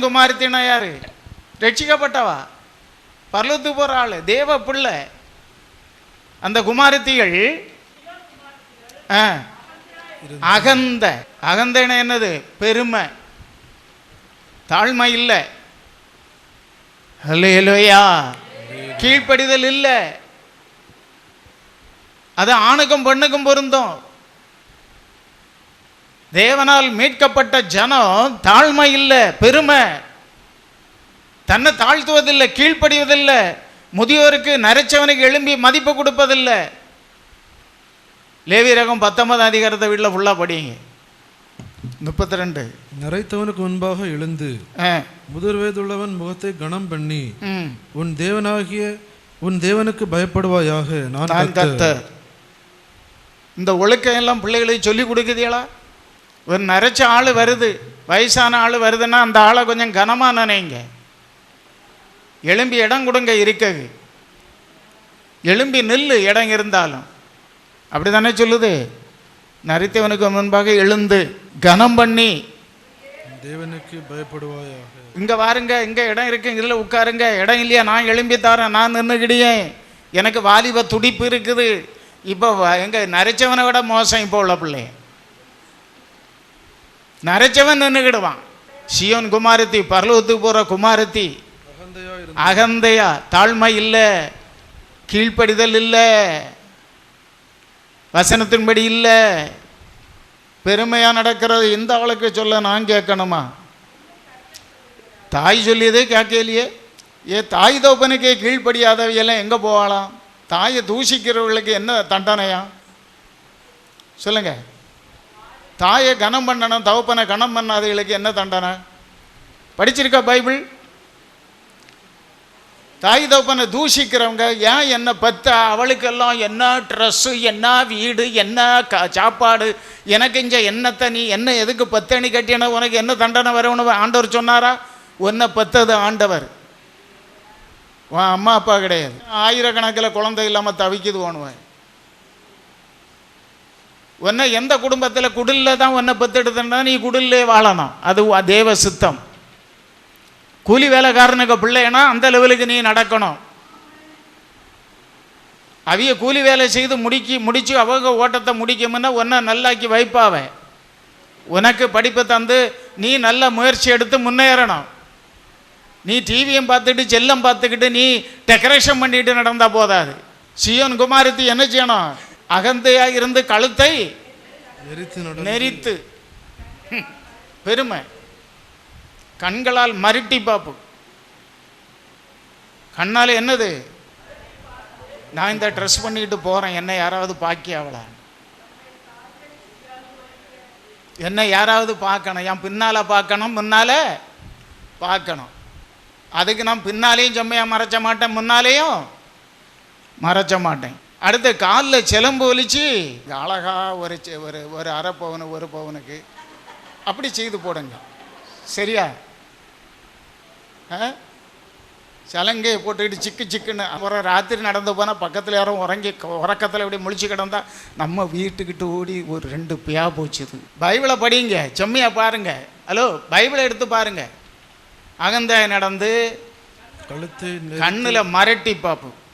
Zion குமாரத்தினா யாரு? ரட்சிக்கப்பட்டவா? பர்லத்து போற ஆளு தேவ பிள்ளை. அந்த குமாரத்திகள் ஆ, அகந்த. அகந்தன என்னது? பெருமை. தாழ்மை இல்லை. ஹல்லேலூயா கீழ்ப்படிதல் இல்லை. அது ஆணுக்கும் பெண்ணுக்கும் பொருந்தும். தேவனால் மீட்கப்பட்ட ஜனம் தாழ்மை இல்லை பெருமை. தன்னை தாழ்த்துவதில்லை கீழ்ப்படிவதில்லை. முதியோருக்கு நரைச்சவனுக்கு எழும்பி மதிப்பு கொடுப்பதில்லை. லேவி ரகம் பத்தொன்பதாம் அதிகாரத்தை வீட்டில் ஃபுல்லாக படிங்க. முப்பத்தி ரெண்டு நரைத்தவனுக்கு முன்பாக எழுந்து ஆ. முதிர் வயதுள்ளவன் முகத்தை கனம் பண்ணி உன் தேவனாகிய உன் தேவனுக்கு பயப்படுவாயாக நான். கர்த்தர் இந்த ஒழுக்கம் எல்லாம் பிள்ளைகளுக்கு சொல்லி கொடுக்குதீங்களா ஒரு நரைச்ச ஆள் வருது வயசான ஆள் வருதுன்னா அந்த ஆளை கொஞ்சம் கனமாக நினைங்க. எலும்பி இடம் கொடுங்க இருக்ககு. எலும்பி நில்லு இடம் இருந்தாலும். அப்படி தானே சொல்லுது? நரித்தவனுக்கு முன்பாக எழுந்து கனம் பண்ணி. தேவனுக்கு பயப்படுவாயாக. இங்கே வாருங்க இங்கே இடம் இருக்கு இதில் உட்காருங்க. இடம் இல்லையா? நான் எழும்பி தரேன் நான் நின்றுக்கிடியேன் எனக்கு வாலிப துடிப்பு இருக்குது. இப்போ எங்க நரைச்சவனை விட மோசம் இப்போ உள்ள பிள்ளை. நரைச்சவன் நின்றுக்கிடுவான் சியோன் குமாரத்தி பரலோகத்துக்கு போகிற குமாரத்தி. அகந்தையா தாழ்மை இல்லை கீழ்ப்படிதல் இல்லை வசனத்தின்படி இல்லை. பெருமையாக நடக்கிறது இந்த ஆளுக்கு சொல்ல நான் கேட்கணுமா? தாய் சொல்லியதே கேட்கலையே. ஏ தாய் தோப்பனுக்கே கீழ்ப்படியாதவையெல்லாம் எங்கே போகலாம் தாயை தூஷிக்கிறவர்களுக்கு என்ன தண்டனையா? சொல்லுங்கள் தாயை கனம் பண்ணணும் தவப்பனை கனம் பண்ணாதவர்களுக்கு என்ன தண்டனை? படிச்சிருக்கா பைபிள்? தாய் தகப்பனை தூஷிக்கிறவங்க ஏன் என்ன பத்த? அவளுக்கெல்லாம் என்ன ட்ரெஸ்ஸு என்ன வீடு என்ன க சாப்பாடு? எனக்கு இஞ்ச என்னத்தை நீ என்ன எதுக்கு பத்தணி கட்டின உனக்கு என்ன தண்டனை வரணும் ஆண்டவர் சொன்னாரா? உன்னை பத்தது ஆண்டவர். உன் அம்மா அப்பா கிடையாது. ஆயிரக்கணக்கில் குழந்தை இல்லாமல் தவிக்குது ஓணுவேன் உன்னை எந்த குடும்பத்தில் குடிலில் தான் உன்னை பெத்தெடுத்தா நீ குடிலே வாழணும் அது தேவ சித்தம். கூலி வேலைக்காரனுக்கு பிள்ளைனா அந்த லெவலுக்கு நீ நடக்கணும். அவிய கூலி வேலை செய்து முடிக்கி முடித்து அவங்க ஓட்டத்தை முடிக்கும்னா உன்னை நல்லாக்கி வைப்பாவ. உனக்கு படிப்பு தந்து நீ நல்ல முயற்சி எடுத்து முன்னேறணும். நீ டிவியும் பார்த்துட்டு செல்லம் பார்த்துக்கிட்டு நீ டெக்கரேஷன் பண்ணிட்டு நடந்தால் போதாது. சியோன் குமாரத்தி என்ன செய்யணும்? அகந்தையா இருந்து கழுத்தை நெறித்து பெருமை. கண்களால் மருட்டி பாப்பு. கண்ணால் என்னது? நான் இந்த ட்ரெஸ் பண்ணிக்கிட்டு போகிறேன் என்ன யாராவது பாக்கி அவளா என்ன யாராவது பார்க்கணும். என் பின்னால் பார்க்கணும் முன்னால் பார்க்கணும். அதுக்கு நான் பின்னாலேயும் செம்மையாக மறைச்ச மாட்டேன் முன்னாலேயும் மறைச்ச மாட்டேன். அடுத்து காலில் சிலம்பு ஒலிச்சு அழகா ஒரு செ- ஒரு ஒரு அரை பவுனு ஒரு பவுனுக்கு அப்படி செய்து போடுங்க. சரியா? ஆ? சலங்கையை போட்டுக்கிட்டு சிக்கு சிக்குன்னு அப்புறம் ராத்திரி நடந்து போனால் பக்கத்தில் யாரும் உறங்கி உறக்கத்தில் இப்படி முழிச்சு கிடந்தா நம்ம வீட்டுக்கிட்ட ஓடி ஒரு ரெண்டு பியா போச்சுது. பைபிளை படிங்க செம்மையாக பாருங்க. ஹலோ பைபிளை எடுத்து பாருங்க. அகந்தாய் நடந்து கழுத்தை கண்ணில் மரட்டி பார்ப்போம்.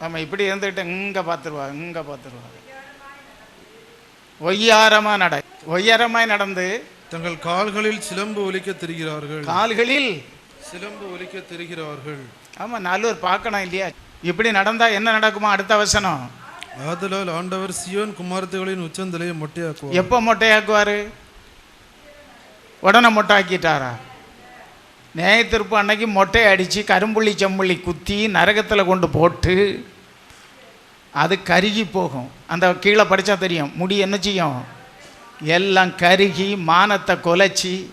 நம்ம இப்படி இருந்துக்கிட்டு இங்கே பார்த்துருவா இங்கே பார்த்துருவா. ஒய்யாரமாக நட ஒய்யாரமாய் நடந்து தங்கள் கால்களில் சிலம்பு ஒலிக்க திரிகிறார்கள். கால்களில். சிலம்பு ஒலிக்க திரிகிறார்கள். ஆமாம் நல்லூர் பார்க்கணும் இல்லையா? இப்படி நடந்தால் என்ன நடக்குமா அடுத்த வசனம். ஆதலால் ஆண்டவர் சியோன் குமாரத்துகளின் உச்சந்தலையை மொட்டையாக்குவார். எப்போ மொட்டையாக்குவார்? உடனே மொட்டையாக்கிட்டாரா நேயத்திருப்பு அன்னைக்கு மொட்டை அடித்து கரும்புள்ளி செம்புள்ளி குத்தி நரகத்தில் கொண்டு போட்டு அது கருகி போகும். அந்த கீழே படித்தா தெரியும். முடி என்ன செய்யும்? எல்லாம் கருகி மானத்தை கொலைச்சி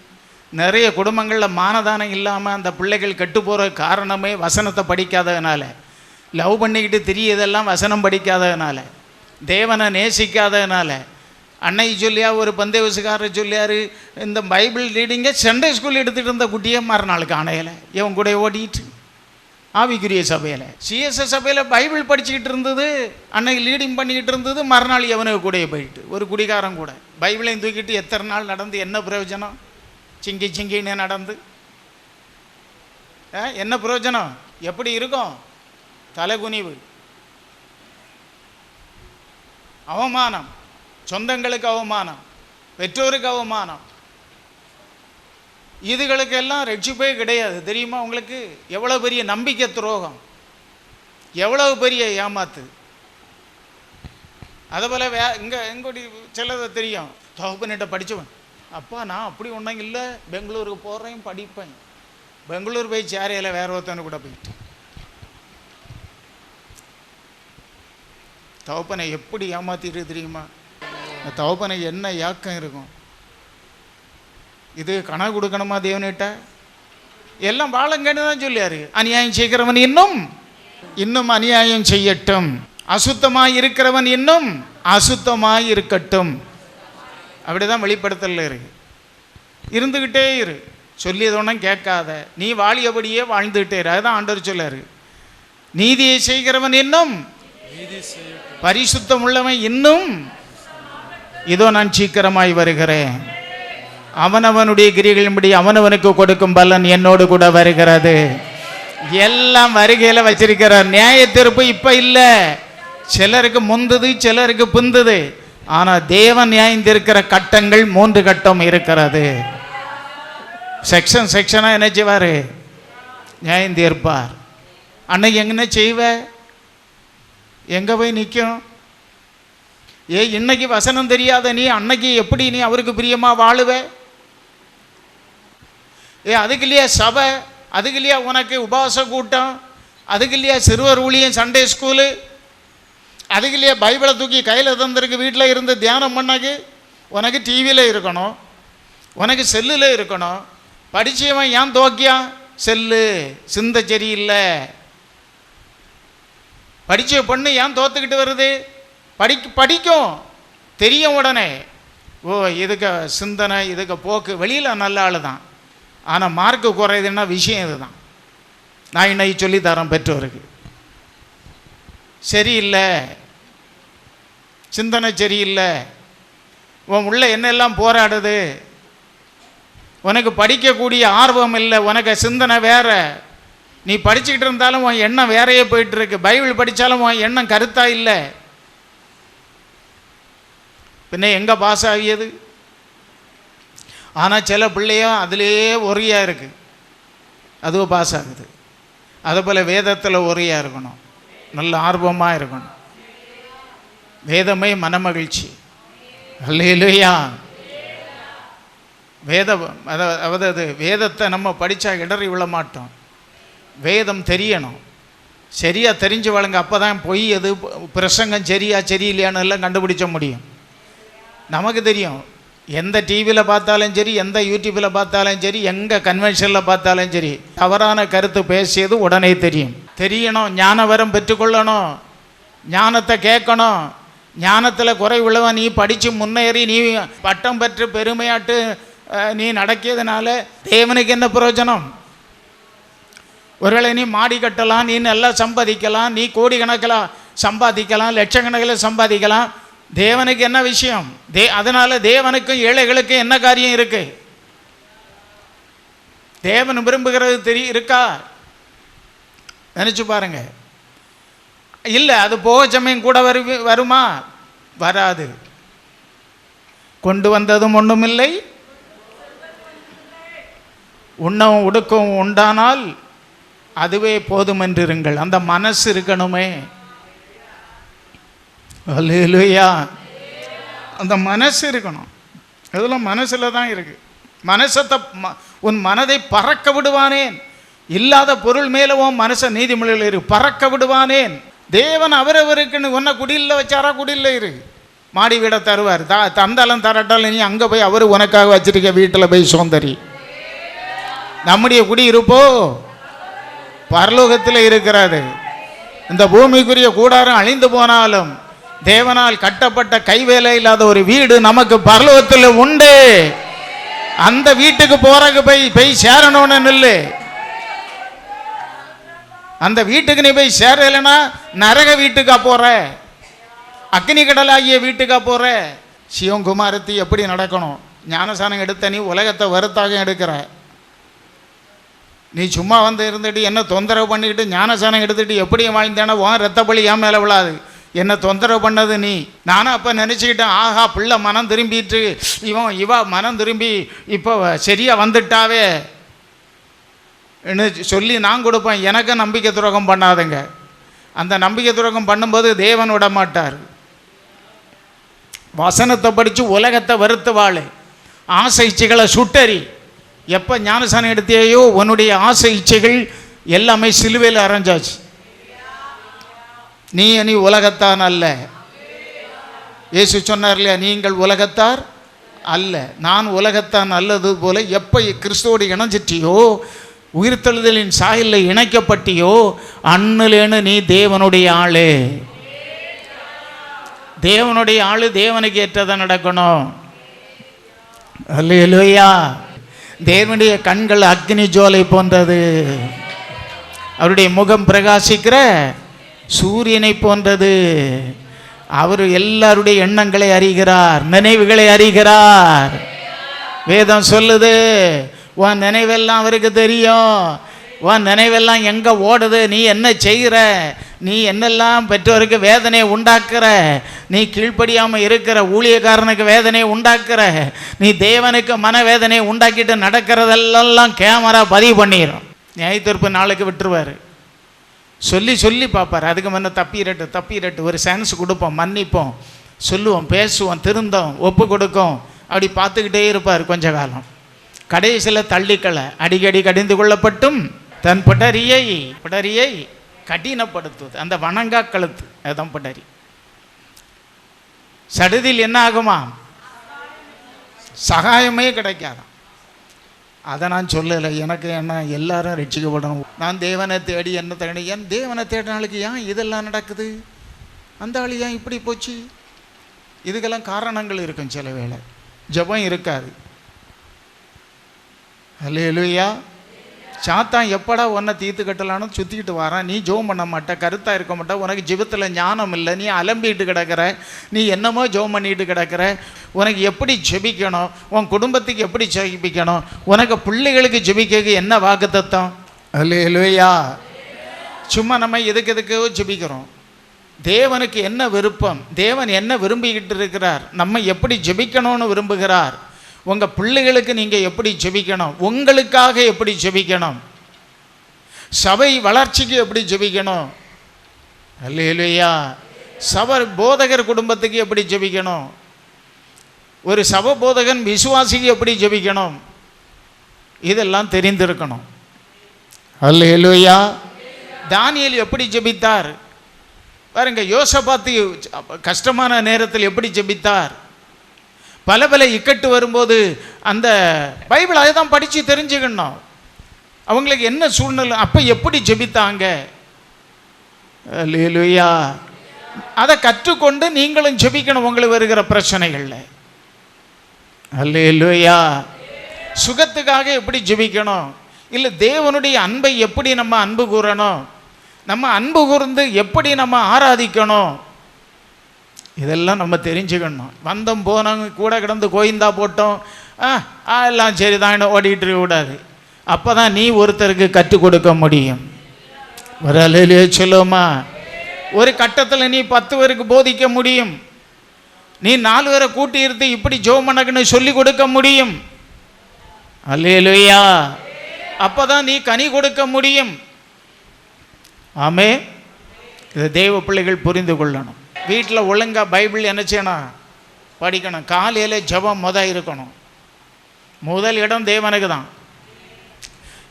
நிறைய குடும்பங்களில் மானதானம் இல்லாமல் அந்த பிள்ளைகள் கெட்டு போகிற காரணமே வசனத்தை படிக்காததுனால. லவ் பண்ணிக்கிட்டு தெரியதெல்லாம் வசனம் படிக்காததுனால. தேவனை நேசிக்காததுனால. அன்னை சொல்லியா ஒரு பந்தயவசுக்காரர் சொல்லியார் இந்த பைபிள் ரீடிங்கை சண்டே ஸ்கூல் எடுத்துகிட்டு இருந்த குட்டியே மறுநாள் காணையில் இவன் கூட ஓடிட்டு ஆவிக்குரிய சபையில். சிஎஸ்எஸ் சபையில் பைபிள் படிச்சுக்கிட்டு இருந்தது அன்னைக்கு லீடிங் பண்ணிக்கிட்டு இருந்தது மறுநாள் எவனுக்கு கூடயே போயிட்டு ஒரு குடிகாரம் கூட. பைபிளையும் தூக்கிட்டு எத்தனை நாள் நடந்து என்ன பிரயோஜனம்? சிங்கி சிங்கின்னு நடந்து. ஆ, என்ன பிரயோஜனம்? எப்படி இருக்கும்? தலைகுனிவு. அவமானம். சொந்தங்களுக்கு அவமானம் பெற்றோருக்கு அவமானம். இதுகளுக்கெல்லாம் ரட்சிப்பே கிடையாது. தெரியுமா உங்களுக்கு? எவ்வளோ பெரிய நம்பிக்கை துரோகம். எவ்வளவு பெரிய ஏமாத்து. அதுபோல் வே இங்கே எங்கூடி சிலதை தெரியும். தகப்பனிட்ட படித்தவன் அப்பா நான் அப்படி ஒன்றும் இல்லை. பெங்களூருக்கு போகிறேன் படிப்பேன். பெங்களூர் போய் சேரையில் வேற ஒருத்தவனு கூட போயிட்டேன் தகப்பனை எப்படி ஏமாத்திட்டு தெரியுமா? இந்த தகப்பனை என்ன ஏக்கம் இருக்கும்? இது கணக்கு கொடுக்கணுமா தேவனிட்ட எல்லாம் வாழங்கன்னு தான் சொல்லியாரு. அநியாயம் செய்கிறவன் இன்னும் இன்னும் அநியாயம் செய்யட்டும். அசுத்தமாய் இருக்கிறவன் இன்னும் அசுத்தமாய் இருக்கட்டும். அப்படிதான் வெளிப்படுத்தல இருக்கு இருந்துக்கிட்டே இரு. சொல்லியது ஒன்றும் கேட்காத. நீ வாழியபடியே வாழ்ந்துகிட்டே இரு. அதுதான் ஆண்டவர் சொல்லாரு நீதியை செய்கிறவன் இன்னும் பரிசுத்தம் உள்ளவன் இன்னும் இதோ நான் சீக்கிரமாய் வருகிறேன். அவனவனுடைய கிரிகளின்படி அவனவனுக்கு கொடுக்கும் பலன் என்னோடு கூட வருகிறது. எல்லாம் வருகையில் வச்சிருக்கிறார். நியாய தீர்ப்பு இப்ப இல்லை. சிலருக்கு முந்துது சிலருக்கு புந்துது. ஆனால் தேவன் நியாயந்திருக்கிற கட்டங்கள் மூன்று கட்டம் இருக்கிறது. செக்ஷன் செக்ஷனா என்ன செய்வார்? நியாயம் தீர்ப்பார். அன்னைக்கு என்ன செய்வ? எங்க போய் நிற்கும் ஏ இன்னைக்கு வசனம் தெரியாத நீ அன்னைக்கு எப்படி நீ அவருக்கு பிரியமா வாழுவ? ஏ அதுக்கு இல்லையா சபை அதுக்கு இல்லையா உனக்கு உபவாச கூட்டம் அதுக்கு இல்லையா சிறுவர் ஊழியம் சண்டே ஸ்கூலு அதுக்கு இல்லையா பைபிளை தூக்கி கையில் தந்திருக்கு வீட்டில் இருந்து தியானம் பண்ணக்கு உனக்கு டிவியில் இருக்கணும் உனக்கு செல்லில் இருக்கணும் படிச்சவன் ஏன் தோக்கியான் செல்லு சிந்த சரியில்லை. படித்த பொண்ணு ஏன் தோத்துக்கிட்டு வருது? படிக்க படிக்கும். தெரியும் உடனே ஓ இதுக்கு சிந்தனை இதுக்கு போக்கு. வெளியில் நல்ல ஆள் தான். ஆனால் மார்க்கு குறையுதுன்னா விஷயம் இதுதான். நான் இன்னைக்கு சொல்லித்தரேன் பெற்றோருக்கு. சரியில்லை. சிந்தனை சரியில்லை. உன் உள்ள என்னெல்லாம் போராடுது? உனக்கு படிக்கக்கூடிய ஆர்வம் இல்லை. உனக்கு சிந்தனை வேற. நீ படிச்சுக்கிட்டு இருந்தாலும் உன் எண்ணம் வேறையே போயிட்டுருக்கு பைபிள் படித்தாலும் உன் எண்ணம் கருத்தாக இல்லை. பின்ன எங்கே பாஸ் ஆகியது? ஆனால் சில பிள்ளையும் அதிலேயே ஒரியா இருக்கு. அதுவும் பாஸ் ஆகுது. அதுபோல் வேதத்தில் ஒரியா இருக்கணும். நல்ல ஆர்வமாக இருக்கணும். வேதமே மனமகிழ்ச்சி. அல்லையிலையா வேத அதாவது அதாவது வேதத்தை நம்ம படித்தா இடறி விழ மாட்டோம். வேதம் தெரியணும். சரியாக தெரிஞ்சு வழங்க அப்போ தான் பொய் எது பிரசங்கம் சரியா சரியில்லையான்னு எல்லாம் கண்டுபிடிச்ச முடியும். நமக்கு தெரியும். எந்த டிவியில் பார்த்தாலும் சரி எந்த யூடியூப்பில் பார்த்தாலும் சரி எங்கே கன்வென்ஷனில் பார்த்தாலும் சரி தவறான கருத்து பேசியது உடனே தெரியும். தெரியணும் ஞானவரம் பெற்றுக்கொள்ளணும் ஞானத்தை கேட்கணும். ஞானத்தில் குறை உள்ளவன் நீ படித்து முன்னேறி நீ பட்டம் பெற்று பெருமையாட்டு நீ நடக்கியதுனால தேவனுக்கு என்ன பிரயோஜனம்? ஒருவேளை நீ மாடி கட்டலாம் நீ நல்லா சம்பாதிக்கலாம் நீ கோடிக்கணக்கில் சம்பாதிக்கலாம் லட்சக்கணக்கில் சம்பாதிக்கலாம் தேவனுக்கு என்ன விஷயம்? தே அதனால தேவனுக்கும் ஏழைகளுக்கும் என்ன காரியம் இருக்கு? தேவன் விரும்புகிறது தெரிய இருக்கா? நினைச்சு பாருங்க. இல்லை அது போக சமயம் கூட வரு வருமா? வராது. கொண்டு வந்ததும் ஒன்றுமில்லை உண்ணவும் உடுக்கவும் உண்டானால் அதுவே போதுமென்றிருங்கள் அந்த மனசு இருக்கணுமே. அல்லையா அந்த மனசு இருக்கணும். இதெல்லாம் மனசில் தான் இருக்குது மனசத்தை ம- உன் மனதை பறக்க விடுவானேன். இல்லாத பொருள் மேலே உன் மனசை நீதிமொழியில் இரு. பறக்க விடுவானேன். தேவன் அவரவருக்குன்னு உன்னை குடியில் வச்சாரா? குடியில் இரு. மாடி வீட தருவார். த தந்தாலும் தரட்டாலும் நீ அங்கே போய் அவர் உனக்காக வச்சிருக்க வீட்டில் போய் சோந்தரி. நம்முடைய குடியிருப்போ பரலோகத்தில் இருக்கிறாரு. இந்த பூமிக்குரிய கூடாரம் அழிந்து போனாலும் தேவனால் கட்டப்பட்ட கைவேலை இல்லாத ஒரு வீடு நமக்கு பரலோகத்தில் உண்டு. அந்த வீட்டுக்கு போறக்கு போய் போய் சேரணும்னு நில்லு. அந்த வீட்டுக்கு நீ போய் சேரலைன்னா நரக வீட்டுக்கா போற? அக்னி கடலாகிய வீட்டுக்கா போற? சிவகுமாரத்தி எப்படி நடக்கணும்? ஞானசானம் எடுத்த நீ உலகத்தை வருத்தாக எடுக்கிற. நீ சும்மா வந்து இருந்துட்டு என்ன தொந்தரவு பண்ணிக்கிட்டு ஞானசானம் எடுத்துட்டு எப்படி வாழ்ந்தேன்னா உன் ரத்த பலி ஏன் மேலே விழாது. என்ன தொந்தரவு பண்ணது நீ? நானும் அப்போ நினச்சிக்கிட்டேன் ஆஹா பிள்ளை மனம் திரும்பிட்டு இவன் இவா மனம் திரும்பி இப்போ சரியாக வந்துட்டாவே. சொல்லி நான் கொடுப்பேன் எனக்கு நம்பிக்கை துரோகம் பண்ணாதுங்க. அந்த நம்பிக்கை துரோகம் பண்ணும்போது தேவன் விட மாட்டார். வசனத்தை படித்து உலகத்தை வருத்து வாழு ஆசை இச்சைகளை சுட்டறி. எப்போ ஞானசானம் எடுத்தியோ உன்னுடைய ஆசை இச்சைகள் எல்லாமே சிலுவையில் அரைஞ்சாச்சு. நீ நீ உலகத்தான் அல்ல. இயேசு சொன்னார் இல்லையா நீங்கள் உலகத்தார் அல்ல. நான் உலகத்தான் அல்லது போல எப்போ கிறிஸ்துவோடு இணைஞ்சிட்டியோ உயிர்த்தெழுதலின் சாயலில் இணைக்கப்பட்டியோ அண்ணுலேன்னு நீ தேவனுடைய ஆளு. தேவனுடைய ஆளு தேவனுக்கு ஏற்றதை நடக்கணும். அல்லையா தேவனுடைய கண்கள் அக்னி ஜோலை போன்றது. அவருடைய முகம் பிரகாசிக்கிற சூரியனை போன்றது. அவர் எல்லாருடைய எண்ணங்களை அறிகிறார் நினைவுகளை அறிகிறார். வேதம் சொல்லுது உன் நினைவெல்லாம் அவருக்கு தெரியும். உன் நினைவெல்லாம் எங்கே ஓடுது? நீ என்ன செய்கிற? நீ என்னெல்லாம் பெற்றோருக்கு வேதனையை உண்டாக்குற? நீ கீழ்ப்படியாமல் இருக்கிற ஊழியக்காரனுக்கு வேதனையை உண்டாக்குற? நீ தேவனுக்கு மனவேதனையை உண்டாக்கிட்டு நடக்கிறதெல்லாம் கேமரா பதிவு பண்ணிடும் நியாயத்தீர்ப்பு நாளுக்கு விட்டுருவார். சொல்லி சொல்லி பார்ப்பார். அதுக்கு முன்ன தப்பிரட்டு தப்பிரட்டு ஒரு சான்ஸ் கொடுப்போம் மன்னிப்போம். சொல்லுவோம் பேசுவோம் திருந்தோம் ஒப்பு கொடுக்கும். அப்படி பார்த்துக்கிட்டே இருப்பார் கொஞ்ச காலம். கடைசியில் தள்ளிக்களை அடிக்கடி கடிந்து கொள்ளப்பட்டும். தன் பிடரியை பிடரியை கடினப்படுத்துவது. அந்த வணங்கா கழுத்து அதுதான் பிடரி. சடுதியில் என்ன ஆகுமா? சகாயமே கிடைக்காதாம். அதை நான் சொல்லலை. எனக்கு என்ன எல்லாரும் ரட்சிக்கப்படணும். நான் தேவனை தேடி என்ன தேடி என் தேவனை தேடினாளுக்கு ஏன் இதெல்லாம் நடக்குது? அந்த ஆள் ஏன் இப்படி போச்சு? இதுக்கெல்லாம் காரணங்கள் இருக்கும் சில வேளை. ஜெபம் இருக்காது. அல்லேலூயா சாத்தான் எப்படா உன்னை தீர்த்து கட்டலான்னு சுற்றிக்கிட்டு வரான். நீ ஜோம் பண்ண மாட்ட கருத்தாக இருக்க மாட்ட. உனக்கு ஜெபத்தில் ஞானம் இல்லை. நீ அலம்பிட்டு கிடக்கிற. நீ என்னமோ ஜோம் பண்ணிட்டு கிடக்கிற. உனக்கு எப்படி ஜெபிக்கணும்? உன் குடும்பத்துக்கு எப்படி ஜெபிக்கணும்? உனக்கு பிள்ளைகளுக்கு ஜெபிக்க என்ன வாக்கு தத்தம் அல்லேலூயா சும்மா நம்ம எதுக்கு எதுக்கோ ஜெபிக்கிறோம். தேவனுக்கு என்ன விருப்பம்? தேவன் என்ன விரும்பிக்கிட்டு இருக்கிறார்? நம்ம எப்படி ஜெபிக்கணும்னு விரும்புகிறார்? உங்கள் பிள்ளைகளுக்கு நீங்கள் எப்படி ஜெபிக்கணும்? உங்களுக்காக எப்படி ஜெபிக்கணும்? சபை வளர்ச்சிக்கு எப்படி ஜெபிக்கணும்? இல்லையா சபர் போதகர் குடும்பத்துக்கு எப்படி ஜெபிக்கணும்? ஒரு சப போதகன் விசுவாசிக்கு எப்படி ஜெபிக்கணும்? இதெல்லாம் தெரிந்திருக்கணும். அல்லேலூயா. தானியல் எப்படி ஜெபித்தார்? பாருங்க யோசபாத்து கஷ்டமான நேரத்தில் எப்படி ஜெபித்தார்? பல பல இக்கட்டு வரும்போது அந்த பைபிள் அதை தான் படித்து தெரிஞ்சுக்கணும். அவங்களுக்கு என்ன சூழ்நிலை அப்போ எப்படி ஜெபித்தாங்க? லேலுயா அதை கற்றுக்கொண்டு நீங்களும் ஜெபிக்கணும் உங்களுக்கு வருகிற பிரச்சனைகளில். அல்லேலுயா சுகத்துக்காக எப்படி ஜெபிக்கணும்? இல்லை தேவனுடைய அன்பை எப்படி நம்ம அன்பு கூறணும்? நம்ம அன்பு கூர்ந்து எப்படி நம்ம ஆராதிக்கணும்? இதெல்லாம் நம்ம தெரிஞ்சுக்கணும். வந்தோம் போனவங்க கூட கிடந்து கோயிந்தா போட்டோம். ஆ ஆ, எல்லாம் சரி தான் ஓடிட்டு இருக்கக்கூடாது அப்போ தான் நீ ஒருத்தருக்கு கற்றுக் கொடுக்க முடியும். ஒரு அலையிலே சொல்லுவோமா? ஒரு கட்டத்தில் நீ பத்து பேருக்கு போதிக்க முடியும். நீ நாலு பேரை கூட்டியிருந்து இப்படி இப்படி ஜோமனக்குன்னு சொல்லி கொடுக்க முடியும். அல்லையா அப்போ தான் நீ கனி கொடுக்க முடியும். ஆமே இதை தெய்வ பிள்ளைகள் புரிந்து கொள்ளணும். வீட்டில் ஒழுங்காக பைபிள் என்ன செய்யணும்? படிக்கணும். காலையில் ஜெபம் முத இருக்கணும். முதல் இடம் தேவனுக்கு தான்.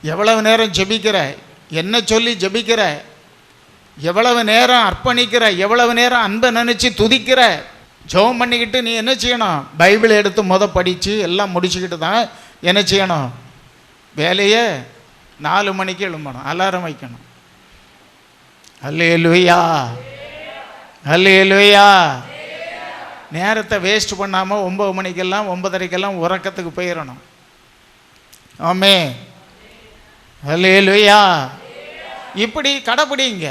எவ்வளவு நேரம் ஜெபிக்கிற? என்ன சொல்லி ஜெபிக்கிற? எவ்வளவு நேரம் அர்ப்பணிக்கிற? எவ்வளவு நேரம் அன்பை நினச்சி துதிக்கிற? ஜெபம் பண்ணிக்கிட்டு நீ என்ன செய்யணும்? பைபிள் எடுத்து முத படித்து எல்லாம் முடிச்சுக்கிட்டு தான் என்ன செய்யணும்? வேலையை நாலு மணிக்கு எழும்பணும். அலாரம் வைக்கணும். அல்லேலூயா. அல்லேலூயா நேரத்தை வேஸ்ட் பண்ணாமல் ஒம்பது மணிக்கெல்லாம் ஒன்பதரைக்கெல்லாம் உறக்கத்துக்கு போயிடணும் ஆமே அல்லேலூயா இப்படி கடைப்பிடிங்க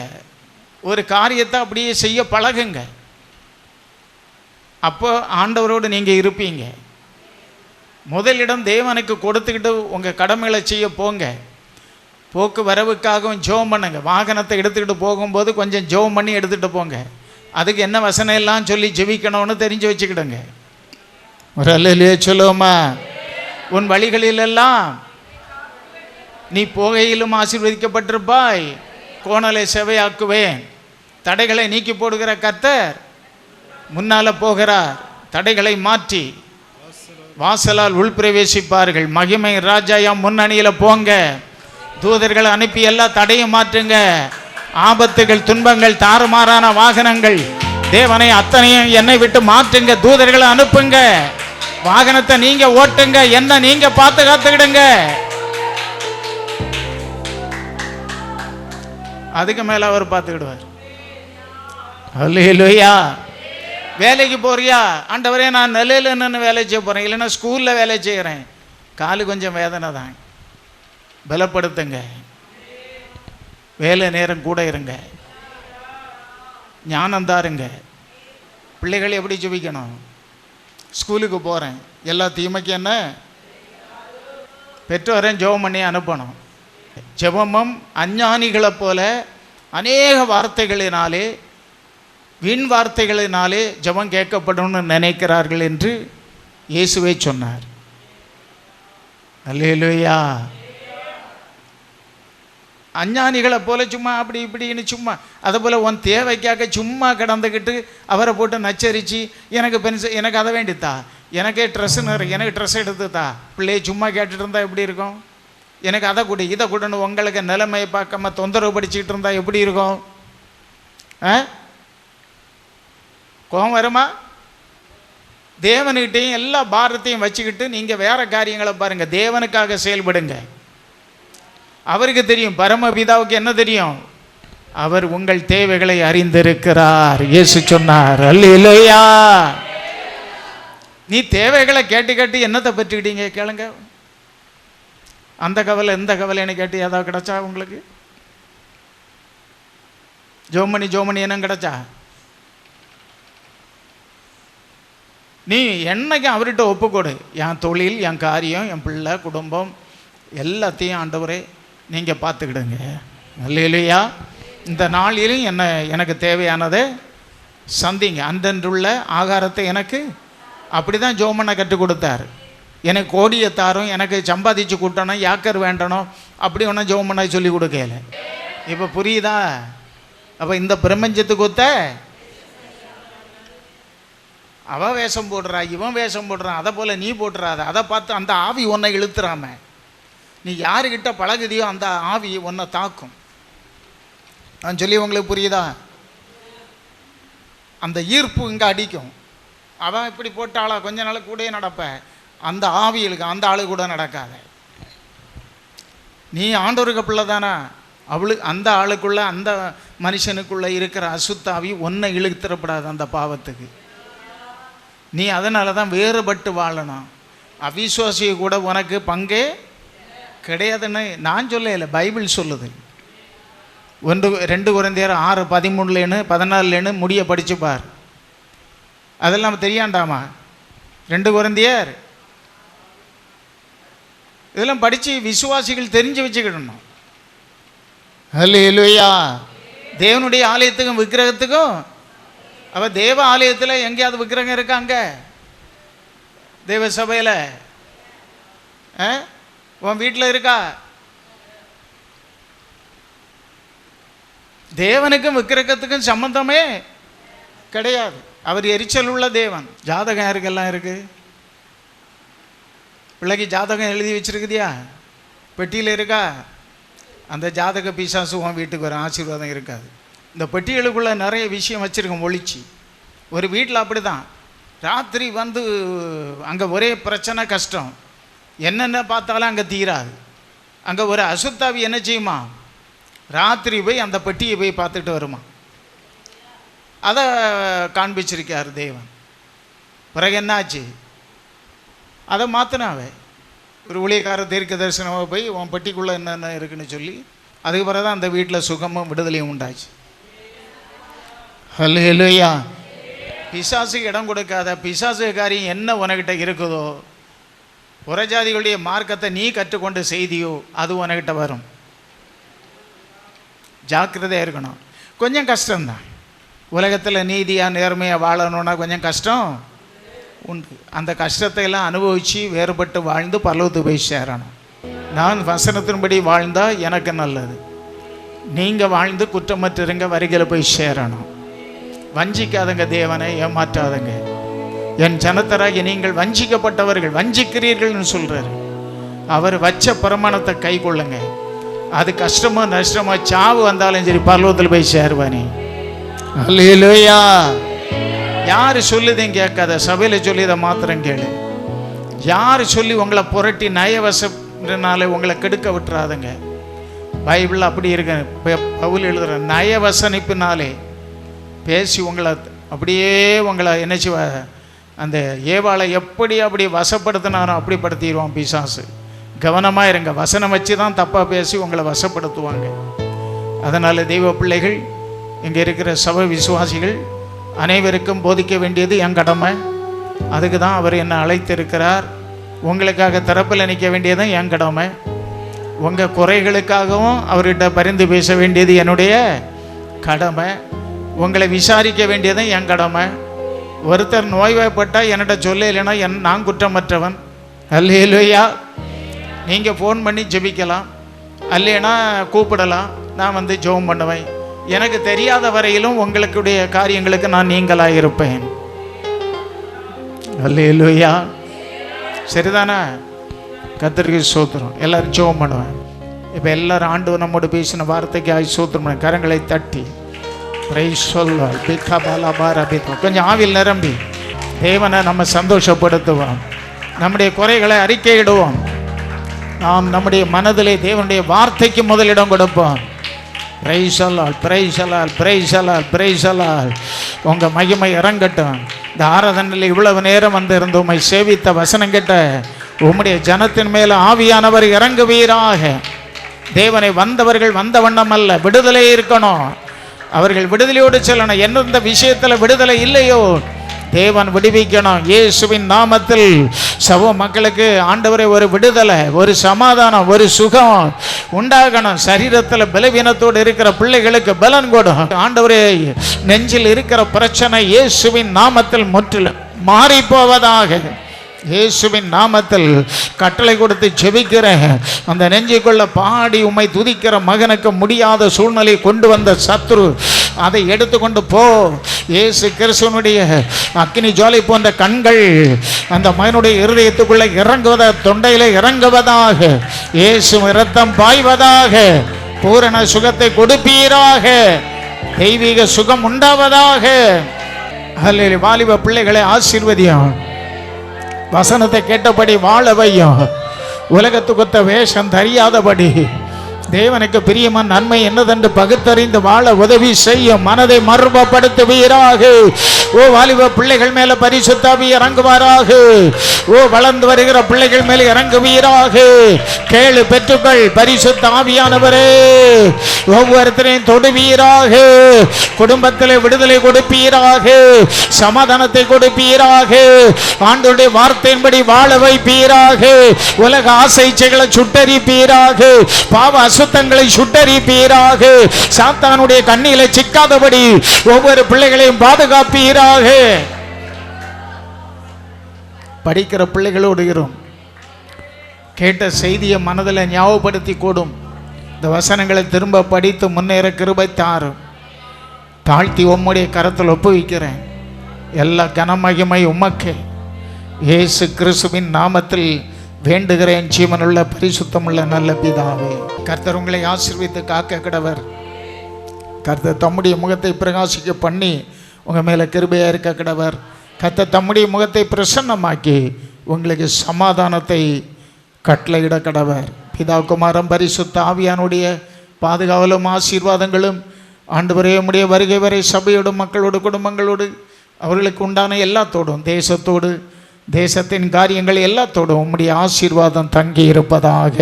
ஒரு காரியத்தை அப்படியே செய்ய பழகுங்க. அப்போ ஆண்டவரோடு நீங்கள் இருப்பீங்க. முதலிடம் தேவனுக்கு கொடுத்துக்கிட்டு உங்கள் கடமைகளை செய்ய போங்க. போக்குவரவுக்காகவும் ஜெபம் பண்ணுங்க. வாகனத்தை எடுத்துக்கிட்டு போகும்போது கொஞ்சம் ஜோம் பண்ணி எடுத்துகிட்டு போங்க. அதுக்கு என்ன வசனம் எல்லாம் சொல்லி ஜெபிக்கணும்னு தெரிஞ்சு வச்சுக்கிடுங்க. ஒரு அல்லையே சொல்லுவோமா? உன் வழிகளிலெல்லாம் நீ போகையிலும் ஆசீர்வதிக்கப்பட்டிருப்பாய். கோணலை செவையாக்குவேன். தடைகளை நீக்கி போடுகிற கர்த்தர் முன்னால போகிறார். தடைகளை மாற்றி வாசலால் உள்பிரவேசிப்பார்கள். மகிமை ராஜாயா முன்னணியில போங்க. தூதர்களை அனுப்பி எல்லா தடையும் மாற்றுங்க. ஆபத்துகள் துன்பங்கள் தாறுமாறான வாகனங்கள். தேவனை அத்தனையும் என்னை விட்டு மாற்றுங்க. தூதர்களை அனுப்புங்க. வாகனத்தை நீங்க ஓட்டுங்க. என்ன நீங்க பார்த்து காத்துக்கிடுங்க. அதுக்கு மேல அவர் பார்த்துக்கிடுவார். அல்லையா வேலைக்கு போறியா? ஆண்டவரே நான் நிலையில் நின்று வேலை செய்ய போகிறேன் இல்லைன்னா ஸ்கூலில் வேலை செய்கிறேன் காலு கொஞ்சம் வேதனை தான் பலப்படுத்துங்க. வேலை நேரம் கூட இருங்க. ஞானம் தாருங்க பிள்ளைகள் எப்படி ஜெபிக்கணும்? ஸ்கூலுக்கு போகிறேன் எல்லா தீமைக்கு என்ன? பெற்றோரையும் ஜெபம் பண்ணி அனுப்பணும். ஜெபமும் அஞ்ஞானிகளைப் போல அநேக வார்த்தைகளினாலே வீண் வார்த்தைகளினாலே ஜெபம் கேட்கப்படும்னு நினைக்கிறார்கள் என்று இயேசுவே சொன்னார். அல்லேலூயா. அஞ்ஞானிகளை போல சும்மா அப்படி இப்படின்னு சும்மா. அதை போல் உன் தேவைக்காக சும்மா கிடந்துக்கிட்டு அவரை போட்டு நச்சரித்து எனக்கு பென்சில் எனக்கு அதை வேண்டித்தா? எனக்கே ட்ரெஸ் நிறைய எனக்கு ட்ரெஸ் எடுத்து தா பிள்ளையை சும்மா கேட்டுட்டு இருந்தால் எப்படி இருக்கும்? எனக்கு அதை கொடு இதை கொடுன்னு உங்களுக்கு நிலைமையை பார்க்காம தொந்தரவு படிச்சுக்கிட்டு இருந்தால் எப்படி இருக்கும்? ஆ? கோபம் வருமா? தேவனுக்கிட்டையும் எல்லா பாரத்தையும் வச்சுக்கிட்டு நீங்கள் வேறு காரியங்களை பாருங்கள் தேவனுக்காக செயல்படுங்க. அவருக்கு தெரியும் பரமபிதாவுக்கு என்ன தெரியும்? அவர் உங்கள் தேவைகளை அறிந்திருக்கிறார். இயேசு சொன்னார் இல்லையா நீ தேவைகளை கேட்டு கேட்டு என்னத்தை பெற்றுக்கிட்டீங்க? கேளுங்க. அந்த கவலை இந்த கவலைன்னு கேட்டு ஏதாவது கிடைச்சா உங்களுக்கு? ஜோமணி ஜோமணி என்ன கிடைச்சா? நீ என்னைக்கும் அவர்கிட்ட ஒப்புக்கொடு? என் தொழில் என் காரியம் என் பிள்ளை குடும்பம் எல்லாத்தையும் ஆண்டவரே நீங்கள் பார்த்துக்கிடுங்க. இல்லையா இந்த நாளிலும் என்ன எனக்கு தேவையானதை சந்திங்க. அந்தன்றுள்ள ஆகாரத்தை எனக்கு அப்படி தான் ஜோமனை கற்றுக் கொடுத்தார். எனக்கு கோடியை தாரும் எனக்கு சம்பாதிச்சு கூட்டணும் யாக்கர் வேண்டணும் அப்படி ஒன்றும் ஜோமனை சொல்லி கொடுக்கல. இப்போ புரியுதா? அப்போ இந்த பிரபஞ்சத்துக்கு ஒத்த அவன் வேஷம் போடுறா இவன் வேஷம் போடுறான் அதை போல் நீ போட்டுறாத அதை பார்த்து அந்த ஆவி ஒன்றை இழுத்துறாம. நீ யாருக்கிட்ட பழகுதியோ அந்த ஆவி உன்னை தாக்கும். நான் சொல்லி உங்களுக்கு புரியுதா? அந்த ஈர்ப்பு இங்கே அடிக்கும். அவன் இப்படி போட்டாளா கொஞ்ச நாள் கூடயே நடப்ப. அந்த ஆவிகளுக்கு அந்த ஆளு கூட நடக்காத. நீ ஆண்டோருக்கு பிள்ளை தானா. அவளுக்கு அந்த ஆளுக்குள்ளே அந்த மனுஷனுக்குள்ளே இருக்கிற அசுத்தாவி ஒன்றை இழுத்துறப்படாது அந்த பாவத்துக்கு. நீ அதனால தான் வேறுபட்டு வாழணும். அவிசுவாசியை கூட உனக்கு பங்கே கிடையாதுன்னு நான் சொல்லல பைபிள் சொல்லுது. ஒன்று ரெண்டு குறைந்தையர் ஆறு பதிமூணுலேன்னு பதினாலுலேன்னு முடிய படிச்சு பார் அதெல்லாம் தெரியாண்டாமா? ரெண்டு குறைந்தையர் இதெல்லாம் படித்து விசுவாசிகள் தெரிஞ்சு வச்சுக்கிடணும். அல்லேலூயா தேவனுடைய ஆலயத்துக்கும் விக்கிரகத்துக்கும் அவ தேவ ஆலயத்தில் எங்கேயாவது விக்கிரகம் இருக்காங்க தேவ சபையில். ஆ? உன் வீட்டில் இருக்கா? தேவனுக்கும் விக்கிரகத்துக்கும் சம்பந்தமே கிடையாது. அவர் எரிச்சல் உள்ள தேவன். ஜாதகம் யாருக்கெல்லாம் இருக்கு? பிள்ளைக்கு ஜாதகம் எழுதி வச்சிருக்குதியா பெட்டியில் இருக்கா? அந்த ஜாதக பிசாசு உன் வீட்டுக்கு வர ஆசீர்வாதம் இருக்காது. இந்த பெட்டிகளுக்குள்ள நிறைய விஷயம் வச்சுருக்கோம் ஒழிச்சு ஒரு வீட்டில் அப்படி தான் ராத்திரி வந்து அங்கே ஒரே பிரச்சனை கஷ்டம். என்னென்ன பார்த்தாலும் அங்கே தீராது. அங்கே ஒரு அசுத்தாவி என்ன செய்யுமா? ராத்திரி போய் அந்த பெட்டியை போய் பார்த்துட்டு வருமா? அதை காண்பிச்சிருக்கார் தேவன். பிறகு என்னாச்சு? அதை மாற்றினாவே ஒரு ஊழியக்கார தீர்க்க தரிசனமாக போய் உன் பெட்டிக்குள்ளே என்னென்ன இருக்குன்னு சொல்லி அதுக்கு பிறகு தான் அந்த வீட்டில் சுகமும் விடுதலையும் உண்டாச்சு. ஹலோ ஹலோயா பிசாசுக்கு இடம் கொடுக்காத பிசாசு காரியம் என்ன உனக்கிட்ட இருக்குதோ? புறஜாதிகளுடைய மார்க்கத்தை நீ கற்றுக்கொண்டு செய்தியோ அது உனக்கிட்ட வரும். ஜாக்கிரதையாக இருக்கணும். கொஞ்சம் கஷ்டம்தான். உலகத்தில் நீதியாக நேர்மையாக வாழணுன்னா கொஞ்சம் கஷ்டம். உண்டு. அந்த கஷ்டத்தை எல்லாம் அனுபவித்து வேறுபட்டு வாழ்ந்து பல்லவத்துக்கு போய் சேரணும். நான் வசனத்தின்படி வாழ்ந்தால் எனக்கு நல்லது. நீங்கள் வாழ்ந்து குற்றமற்றிருங்க வரிகளை போய் சேரணும். வஞ்சிக்காதங்க தேவனை ஏமாற்றாதங்க. என் ஜனத்தராகி நீங்கள் வஞ்சிக்கப்பட்டவர்கள் வஞ்சிக்கிறீர்கள்னு சொல்கிறாரு அவர் வச்ச பிரமாணத்தை கை கொள்ளுங்க. அது கஷ்டமோ நஷ்டமோ சாவு வந்தாலும் சரி பர்வத்தில் போய் சேருவானே. அல்லேலூயா யார் சொல்லுதையும் கேட்காத சபையில் சொல்லி இதை மாத்திரம் கேளு. யார் சொல்லி உங்களை புரட்டி நயவசனால உங்களை கெடுக்க விட்டுறாதுங்க. பைபிள் அப்படி இருக்கு. பவுல் எழுதுற நயவசனிப்பினாலே பேசி உங்களை அப்படியே உங்களை என்ன செய்வா அந்த ஏவாளை எப்படி அப்படி வசப்படுத்தினாரோ அப்படி படுத்திடுவான் பிசாசு. கவனமாக இருங்க வசனம் வச்சு தான் தப்பாக பேசி உங்களை வசப்படுத்துவாங்க. அதனால் தெய்வ பிள்ளைகள் இங்கே இருக்கிற சபை விசுவாசிகள் அனைவருக்கும் போதிக்க வேண்டியது என் கடமை. அதுக்கு தான் அவர் என்னை அழைத்திருக்கிறார். உங்களுக்காக தரப்பில் நிற்க வேண்டியதும் என் கடமை. உங்கள் குறைகளுக்காகவும் அவர்கிட்ட பரிந்து பேச வேண்டியது என்னுடைய கடமை. உங்களை விசாரிக்க வேண்டியதும் என் கடமை. ஒருத்தர் நோய்வாய்ப்பட்டால் என்கிட்ட சொல்ல இல்லைன்னா என் நான் குற்றமற்றவன். அல்லையா நீங்கள் ஃபோன் பண்ணி ஜெபிக்கலாம். அல்லைன்னா கூப்பிடலாம். நான் வந்து ஜெபம் பண்ணுவேன். எனக்கு தெரியாத வரையிலும் உங்களுடைய காரியங்களுக்கு நான் நீங்களாக இருப்பேன். அல்லையா சரிதானே? கத்திரிக்கை சோத்திரம். எல்லோரும் ஜெபம் பண்ணுவேன். இப்போ எல்லாரும் ஆண்டு நம்மோடு பேசின வார்த்தைக்கு ஆகி சோத்திரம் பண்ணு. கரங்களை தட்டி. கொஞ்சம் ஆவில் நிரம்பி. தேவனை நம்ம சந்தோஷப்படுத்துவோம். நம்முடைய குறைகளை அறிக்கையிடுவோம். நாம் நம்முடைய மனதிலே தேவனுடைய வார்த்தைக்கு முதலிடம் கொடுப்போம். பிரைசலால் பிரைசலால் பிரைசலால் பிரைசலால் உங்கள் மகிமை இறங்கட்டும். இந்த ஆராதனையில் இவ்வளவு நேரம் வந்திருந்து உண்மை உம்மை சேவித்த வசனங்கிட்ட உம்முடைய ஜனத்தின் மேலே ஆவியானவர் இறங்குவீராக. தேவனை வந்தவர்கள் வந்த வண்ணம் அல்ல. விடுதலை இருக்கணும். அவர்கள் விடுதலையோடு செல்லணும். எந்தெந்த விஷயத்தில் விடுதலை இல்லையோ? தேவன் விடுவிக்கணும். இயேசுவின் நாமத்தில் சவ மக்களுக்கு ஆண்டவரை ஒரு விடுதலை ஒரு சமாதானம் ஒரு சுகம் உண்டாகணும். சரீரத்தில் பலவீனத்தோடு இருக்கிற பிள்ளைகளுக்கு பலன் கொடும் ஆண்டவரே நெஞ்சில் இருக்கிற பிரச்சனை இயேசுவின் நாமத்தில் முற்றிலும் மாறி போவதாக இயேசுவின் நாமத்தில் கட்டளை கொடுத்து செபிக்கிற அந்த நெஞ்சுக்குள்ள பாடி உம்மை துதிக்கிற மகனுக்கு முடியாத சூழ்நிலை கொண்டு வந்த சத்ரு அதை எடுத்துக்கொண்டு போ. இயேசு கிறிஸ்துவனுடைய அக்னி ஜோலை போன்ற கண்கள் அந்த மகனுடைய இருதயத்துக்குள்ள இறங்குவத தொண்டையில இறங்குவதாக இயேசு இரத்தம் பாய்வதாக பூரண சுகத்தை கொடுப்பீராக தெய்வீக சுகம் உண்டாவதாக. அல்ல வாலிப பிள்ளைகளை ஆசீர்வதியும் வசனத்தை கேட்டபடி வாழ வையும். உலகத்துக்குத்த வேஷம் தெரியாதபடி தேவனுக்கு பிரியமான நன்மை என்னதென்று பகுத்தறிந்து வாழ உதவி செய்யும் மனதை மர்மப்படுத்துவீராக. ஓ வாலிப பிள்ளைகள் மேல பரிசுத்தாவி இறங்குவாராக. ஓ வளர்ந்து வருகிற பிள்ளைகள் மேல இறங்குவீராக. கேளு பெற்றுக்கள் பரிசுத்தாவியானவரே ஒவ்வொருத்தரையும் தொடுவீராக. குடும்பத்திலே விடுதலை கொடுப்பீராக. சமாதானத்தை கொடுப்பீராக. ஆண்டுடைய வார்த்தையின்படி வாழ வைப்பீராக. உலக ஆசைச்சைகளை சுட்டரிப்பீராக. பாவ அசுத்தங்களை சுட்டரிப்பீராக. சாத்தானுடைய கண்ணில சிக்காதபடி ஒவ்வொரு பிள்ளைகளையும் பாதுகாப்பீராக. படிக்கிற பிள்ளைகளோடு இரும் கேட்ட செய்தியை மனதில் ஞாபகப்படுத்தி கூடும். இந்த வசனங்களை திரும்ப படித்து முன்னேற கிருபை தாரும் தாழ்த்தி உம்முடைய கரத்தில் ஒப்புவிக்கிறேன். எல்லா கனமகிமை உமக்கே. இயேசு கிறிஸ்துவின் நாமத்தில் வேண்டுகிறேன் ஜீவனுள்ள பரிசுத்தமுள்ள நல்ல பிதாவே. கர்த்தர் உங்களை ஆசிர்வித்து காக்க கிடவர். கர்த்தர் தம்முடைய முகத்தை பிரகாசிக்க பண்ணி உங்கள் மேலே கிருபையாக இருக்க கிடவர். கர்த்தர் தம்முடைய முகத்தை பிரசன்னமாக்கி உங்களுக்கு சமாதானத்தை கட்டளையிட கடவர். பிதா குமாரம் பரிசுத்த ஆவியானுடைய பாதுகாவலும் ஆசீர்வாதங்களும் ஆண்டு உடைய வருகை வரை சபையோடு மக்களோடு குடும்பங்களோடு அவர்களுக்கு உண்டான எல்லாத்தோடும் தேசத்தோடு தேசத்தின் காரியங்கள் எல்லாத்தோடும் உம்முடைய ஆசீர்வாதம் தங்கி இருப்பதாக.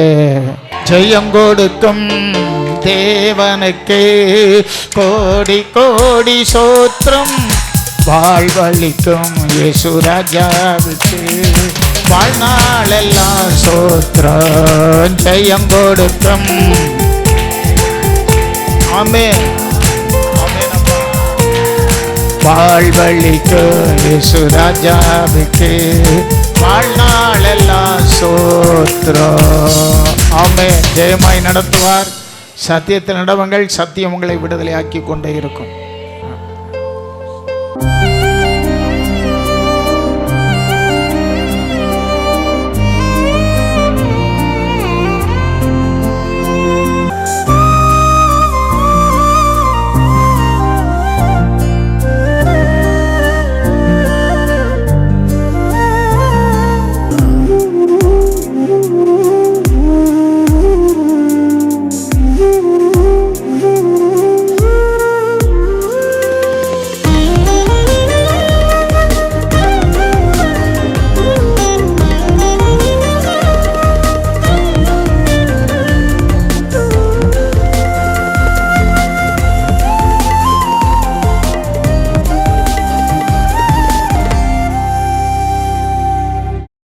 ஜெயம் கொடுக்கும் தேவனுக்கு கோடி கோடி சோத்திரம் வாழ்வழிக்கும் இயேசு ராஜாவுக்கு. வாழ்நாளெல்லாம் சோத்திரம் ஜெயம் கொடுக்கும். ஆமே வாழ்வழிக்கு இயேசு ராஜாவுக்கு வாழ்நாளெல்லாம் சோத்ரோ ஆமே ஜெயமாய் நடத்துவார். சத்தியத்தில் நடவங்கள் சத்தியம் உங்களை விடுதலையாக்கி கொண்டே இருக்கும்.